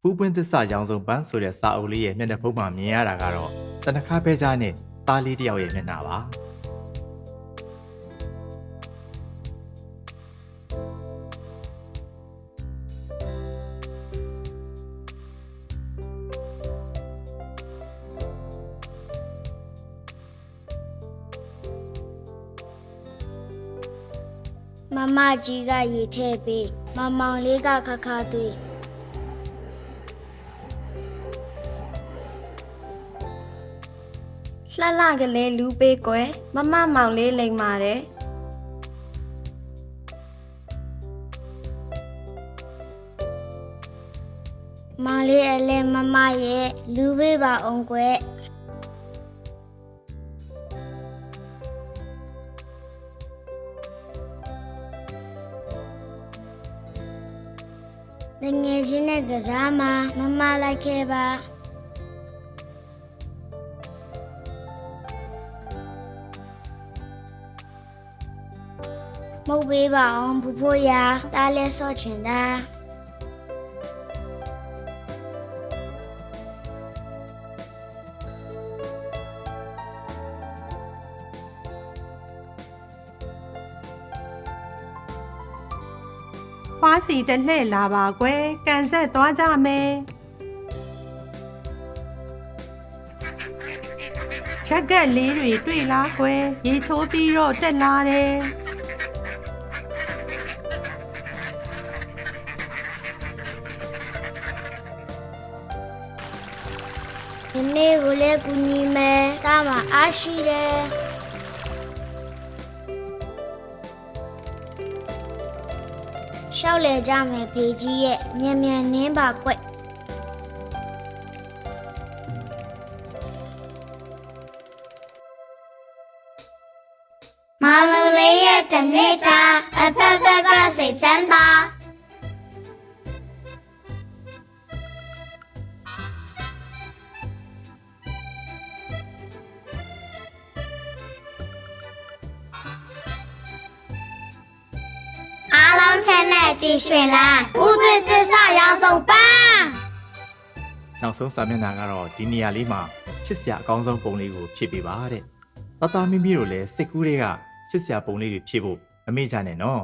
ဖူးပွင့်သစ္စာရောင်စုံပန်းဆိုတဲ့စာအုပ်လေးရဲ့မျက်နှာဖုံးမှာမြင်ရတာကတော့တနခါပဲကြားနဲ့သားလေးတစ်ယောက်ရဲ့မျက်နှာပါမမကြီးကရေထည့်ပေးမမောင်လေးကခခသွေး လှလှကလေးလူပေးကွယ်မမမောင်လေးလိမ်ပါတယ်မောင်လေးအလဲမမရဲ့လူပေးပါအောင်ကွယ်တငယ်ချင်းနဲ့ကစားမှာမမလိုက်ခဲ့ပါ မဟုတ်ပေးပါအောင်ဘူဖို့ရာတားလဲဆော့ချင်တာ။ဖွားစီတလှည့်လာပါကွယ်။ကန်ဆက်သွားကြမယ်။ရက်ကက်လေးတွေတွေ့လားကွယ်။ရေချိုးပြီးတော့တက်လာတယ်။ ဒီနေ့ကိုလည်းကူညီမယ်တားမှာအားရှိတယ်ရှောက်လေကြမယ်ဖေကြီးရဲ့မြန်မြန်နင်းပါကွက်မောင်လူလေးရဲ့တနေ့တာအဖက်ဖက်ကစိတ်ချမ်းသာ ကြည်ရွှင်လားဥပသစ္စာရောက်ဆုံးပန်းနောက်ဆုံးစာမျက်နှာကတော့ဒီနေရာလေးမှာချစ်စရာအကောင်းဆုံးပုံလေးကိုဖြည့်ပေးပါတဲ့တသားမိမိတို့လည်းစိတ်ကူးတွေကချစ်စရာပုံလေးတွေဖြည့်ဖို့မမေ့ကြနဲ့နော်